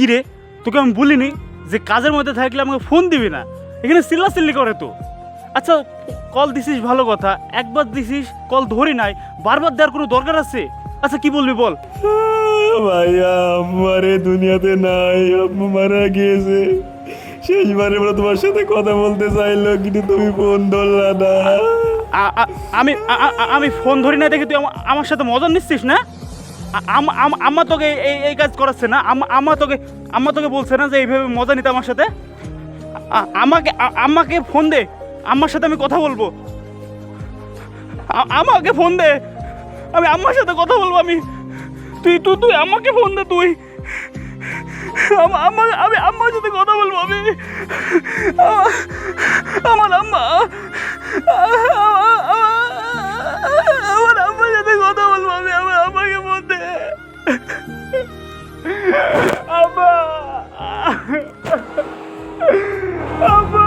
কি রে তোকে আমি বলিনি যে কাজের মধ্যে থাকলে আমাকে ফোন দিবি না? এখানে চিল্লাচিল্লি করে তো। আচ্ছা কল দিছিস ভালো কথা একবার দিছিস কল ধরি নাই বারবার দেওয়ার কোনো দরকার আছে? আচ্ছা কি বলবি বল? ভাইয়া আমারে দুনিয়াতে নাই আম্মু মারা গিয়েছে। শেষবারে বলে তোমার সাথে কথা বলতে চাইলো কিন্তু তুমি ফোন ধরলা না। আমি আমি ফোন ধরি না দেখে তুই আমার সাথে মজা নিচ্ছিস না? আম্মা তোকে এই এই কাজ করাচ্ছে না? আম- আম্মা তোকে আম্মা তোকে বলছে না যে এইভাবে মজা নিতে আমার সাথে? আমাকে আম্মাকে ফোন দে। আম্মার সাথে আমি কথা বলব। আমাকে ফোন দে। আমি আম্মার সাথে কথা বলব আমি। তুই তুই তুই আমাকে ফোন দে তুই। আমার আমি আম্মার সাথে কথা বলব আমি আমার আম্মা Oh,